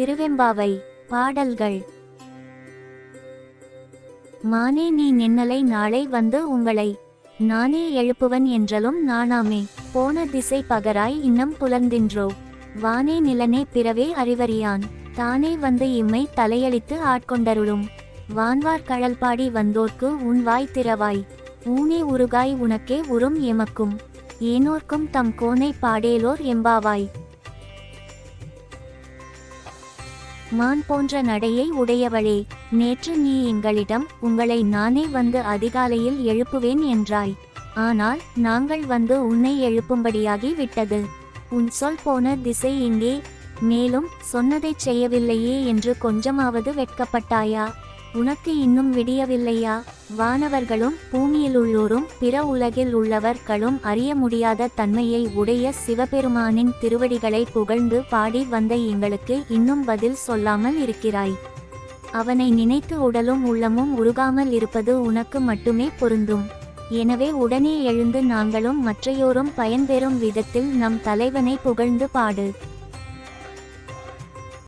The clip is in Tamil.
திருவெம்பாவை பாடல்கள். மானே நீ நின்னலை நாளை வந்து உங்களை நானே எழுப்புவன் என்றலும் நானாமே போன திசை பகராய் இன்னம் புலர்ந்தின்றோ. வானே நிலனே பிறவே அறிவறியான். தானே வந்து இம்மை தலையளித்து ஆட்கொண்டருளும். வான்வார் கழல்பாடி வந்தோர்க்கு உன் வாய் திறவாய். ஊனே உருகாய் உனக்கே உறும் எமக்கும். ஏனோர்க்கும் தம் கோனை பாடேலோர் எம்பாவாய். மான் போன்ற நடையை உடையவளே நேற்று நீ எங்களிடம் உங்களை நானே வந்து அதிகாலையில் எழுப்புவேன் என்றாய். ஆனால் நாங்கள் வந்து உன்னை எழுப்பும்படியாகி விட்டது. உன் சொல் போன திசை இங்கே மேலும் சொன்னதைச் செய்யவில்லையே என்று கொஞ்சமாவது வெட்கப்பட்டாயா? உனக்கு இன்னும் விடியவில்லையா? வானவர்களும் பூமியிலுள்ளோரும் பிற உலகில் உள்ளவர்களும் அறிய முடியாத தன்மையை உடைய சிவபெருமானின் திருவடிகளை புகழ்ந்து பாடி வந்த எங்களுக்கு இன்னும் பதில் சொல்லாமல் இருக்கிறாய். அவனை நினைத்து உடலும் உள்ளமும் உருகாமல் இருப்பது உனக்கு மட்டுமே பொருந்தும். எனவே உடனே எழுந்து நாங்களும் மற்றையோரும் பயன்பெறும் விதத்தில் நம் தலைவனை புகழ்ந்து பாடு.